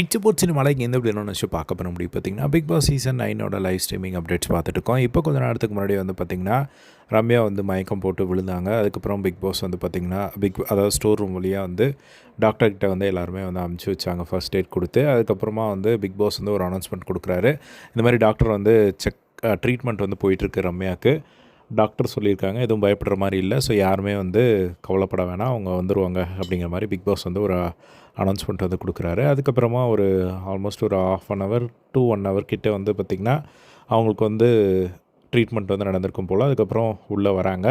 It's போச்சு மலைக்கு எந்த எப்படி என்ன பார்க்க பண்ண முடியும் பார்த்தீங்கன்னா பிக் பாஸ் சீசன் நைனோட லைவ் ஸ்ட்ரீமிங் அப்டேட்ஸ் பார்த்துட்டு இருக்கோம். இப்போ கொஞ்ச நேரத்துக்கு முன்னாடி வந்து பார்த்திங்கன்னா ரம்யா வந்து மயக்கம் போட்டு விழுந்தாங்க. அதுக்கப்புறம் பிக் பாஸ் வந்து பார்த்திங்கன்னா பிக் அதாவது ஸ்டோர் ரூம் வழியாக வந்து டாக்டர்கிட்ட வந்து எல்லாருமே வந்து அமுச்சு வச்சாங்க ஃபர்ஸ்ட் எய்ட் கொடுத்து. அதுக்கப்புறமா வந்து பிக் பாஸ் வந்து ஒரு அனௌன்ஸ்மெண்ட் கொடுக்குறாரு. இந்த மாதிரி டாக்டர் வந்து செக் ட்ரீட்மெண்ட் வந்து போயிட்டுருக்கு ரம்யாவுக்கு டாக்டர் சொல்லியிருக்காங்க. எதுவும் பயப்படுற மாதிரி இல்லை. ஸோ யாருமே வந்து கவலைப்பட வேணாம். அவங்க வந்துடுவாங்க அப்படிங்கிற மாதிரி பிக் பாஸ் வந்து ஒரு அனௌன்ஸ்மெண்ட் வந்து கொடுக்குறாரு. அதுக்கப்புறமா ஒரு ஆல்மோஸ்ட் ஒரு half an hour to one hour கிட்டே வந்து பார்த்திங்கன்னா அவங்களுக்கு வந்து ட்ரீட்மெண்ட் வந்து நடந்திருக்கும் போல். அதுக்கப்புறம் உள்ளே வராங்க.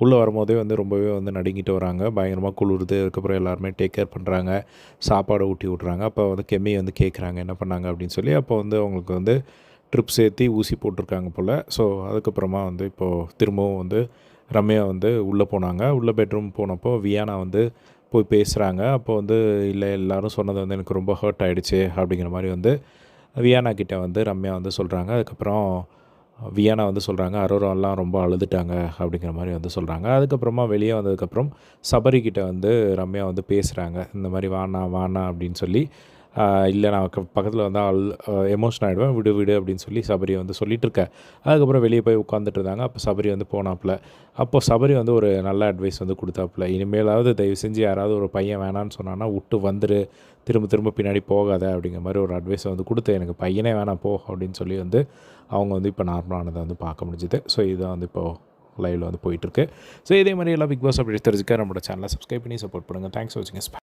உள்ளே வரும்போதே வந்து ரொம்பவே வந்து நடுங்கிட்டு வராங்க. பயங்கரமாக குளிருது. அதுக்கப்புறம் எல்லாருமே டேக் கேர் பண்ணுறாங்க சாப்பாடு ஊட்டி விட்றாங்க. அப்போ வந்து கெம்மி வந்து கேட்குறாங்க என்ன பண்ணாங்க அப்படின்னு சொல்லி அப்போ வந்து அவங்களுக்கு வந்து ட்ரிப் சேர்த்து ஊசி போட்டிருக்காங்க போல். ஸோ அதுக்கப்புறமா வந்து இப்போது திரும்பவும் வந்து ரம்யா வந்து உள்ளே போனாங்க. உள்ளே பெட்ரூம் போனப்போ வியானா வந்து போய் பேசுகிறாங்க அப்போ வந்து இல்லை எல்லாரும் சொன்னது வந்து எனக்கு ரொம்ப ஹர்ட் ஆகிடுச்சு அப்படிங்கிற மாதிரி வந்து வியானா கிட்டே வந்து ரம்யா வந்து சொல்கிறாங்க அதுக்கப்புறம் வியானா வந்து சொல்கிறாங்க அரோராலாம் ரொம்ப அழுதுட்டாங்க அப்படிங்கிற மாதிரி வந்து சொல்கிறாங்க அதுக்கப்புறமா வெளியே வந்ததுக்கப்புறம் சபரிக்கிட்ட வந்து ரம்யா வந்து பேசுகிறாங்க இந்த மாதிரி வானா வானா அப்படின்னு சொல்லி இல்லை நான் பக்கத்தில் வந்து அல் எமோஷன் ஆகிடுவேன் விடு விடு அப்படின்னு சொல்லி சபரி வந்து சொல்லிகிட்டு இருக்கேன். அதுக்கப்புறம் வெளியே போய் உட்காந்துட்டு இருந்தாங்க. அப்போ சபரி வந்து போனாப்புல. அப்போது சபரி வந்து ஒரு நல்ல அட்வைஸ் வந்து கொடுத்தாப்புல. இனிமேலாவது தயவு செஞ்சு யாராவது ஒரு பையன் வேணான்னு சொன்னான்னா விட்டு வந்துரு. திரும்ப திரும்ப பின்னாடி போகாத. அப்படிங்கிற மாதிரி ஒரு அட்வைஸை வந்து கொடுத்து எனக்கு பையனே வேணாம் போ. அப்படின்னு சொல்லி வந்து அவங்க வந்து இப்போ நார்மலானதை வந்து பார்க்க முடிஞ்சுது. ஸோ இதுதான் வந்து இப்போது லைவில் வந்து போயிட்டுருக்கு ஸோ இதே மாதிரி எல்லாம் பிக் பாஸ் அப்படி தெரிஞ்சுக்க நம்மளோட சேனலை சப்ஸ்கிரைப் பண்ணி சப்போர்ட் பண்ணுங்கள் தேங்க்ஸ் வாட்சிங்